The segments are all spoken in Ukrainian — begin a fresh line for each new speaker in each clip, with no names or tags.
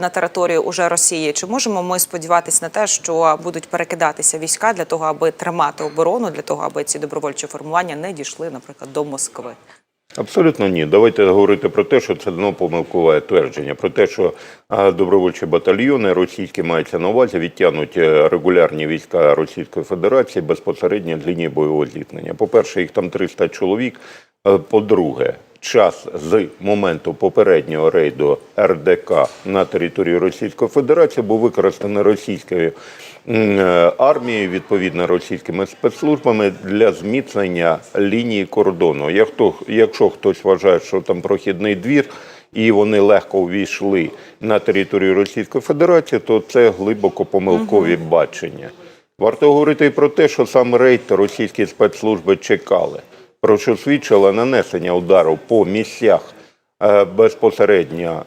на територію уже Росії. Чи можемо ми сподіватися на те, що будуть перекидатися війська для того, аби тримати оборону, для того, аби ці добровольчі формування не дійшли, наприклад, до Москви?
Абсолютно ні. Давайте говорити про те, що це знову помилкове твердження. Про те, що добровольчі батальйони російські маються на увазі, відтягнуть е, регулярні війська Російської Федерації безпосередньо з лінії бойового зіткнення. По-перше, їх там 300 чоловік. Е, По-друге, час з моменту попереднього рейду РДК на територію Російської Федерації був використаний російською е, армією, відповідно російськими спецслужбами для зміцнення лінії кордону. Якщо хтось вважає, що там прохідний двір. І вони легко увійшли на територію Російської Федерації, то це глибоко помилкові бачення. Варто говорити і про те, що сам рейд російські спецслужби чекали, про що свідчило нанесення удару по місцях е, безпосередньо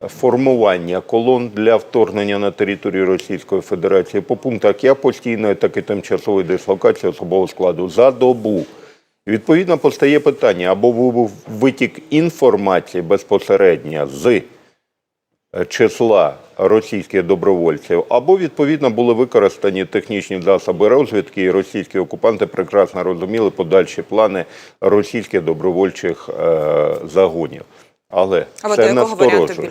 формування колон для вторгнення на територію Російської Федерації по пунктах як постійної, так і тимчасової дислокації особового складу за добу. Відповідно, постає питання або був витік інформації безпосередньо з числа російських добровольців, або відповідно були використані технічні засоби розвідки, і російські окупанти прекрасно розуміли подальші плани російських добровольчих е, загонів. Але
А
це насторожує.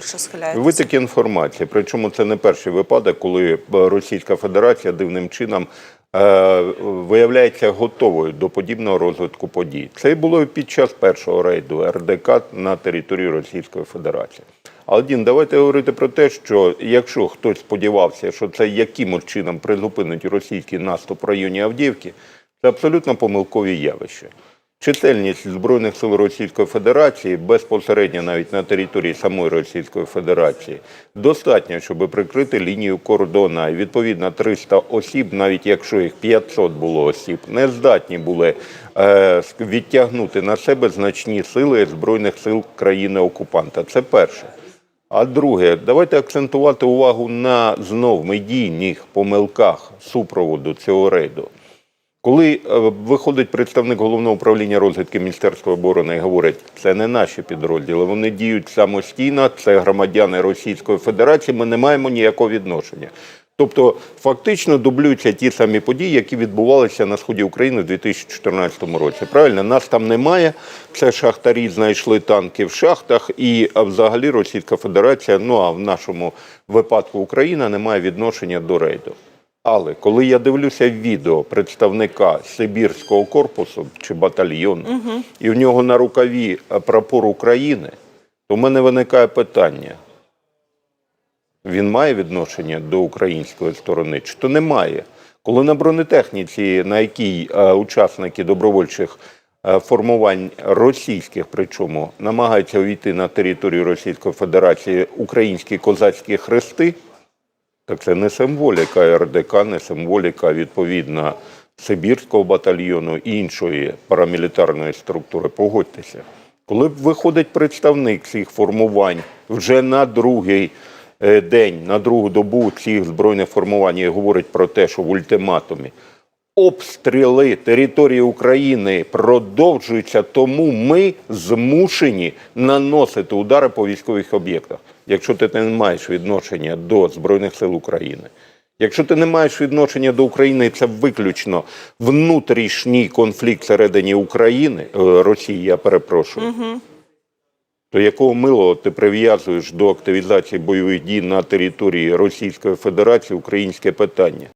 Витік інформації. Причому це не перший випадок, коли е, Російська Федерація дивним чином е, виявляється готовою до подібного розвитку подій. Це і було під час першого рейду РДК на території Російської Федерації. Але Дін, давайте говорити про те, що якщо хтось сподівався, що це якимось чином призупинить російський наступ в районі Авдіївки, це абсолютно помилкові явища. Чисельність Збройних сил Російської Федерації безпосередньо навіть на території самої Російської Федерації достатньо, щоб прикрити лінію кордона. Відповідно 300 осіб, навіть якщо їх 500 було осіб, не здатні були е, відтягнути на себе значні сили Збройних сил країни-окупанта. Це перше. А друге, давайте акцентувати увагу на знов медійних помилках супроводу цього рейду. Коли е, виходить представник головного управління розвідки Міністерства оборони і говорить, це не наші підрозділи, вони діють самостійно, це громадяни Російської Федерації, ми не маємо ніякого відношення. Тобто, фактично дублюються ті самі події, які відбувалися на сході України в 2014 році. Правильно, нас там немає. Це шахтарі знайшли танки в шахтах, і взагалі Російська Федерація, ну а в нашому випадку Україна не має відношення до рейду. Але коли я дивлюся відео представника Сибірського корпусу чи батальйону, і в нього на рукаві прапор України, то в мене виникає питання: він має відношення до української сторони, чи то не має? Коли на бронетехніці, на якій е, учасники добровольчих е, формувань російських, причому намагаються увійти на територію Російської Федерації українські козацькі хрести, так це не символіка РДК, не символіка відповідно Сибірського батальйону і іншої парамілітарної структури. Погодьтеся. Коли виходить представник цих формувань вже на другий день, на другу добу цих збройних формувань говорить про те, що в ультиматумі обстріли території України продовжуються, тому ми змушені наносити удари по військових об'єктах. Якщо ти не маєш відношення до Збройних сил України, якщо ти не маєш відношення до України, це виключно внутрішній конфлікт всередині України, е, Росії, я перепрошую. То якого милого ти прив'язуєш до активізації бойових дій на території Російської Федерації українське питання?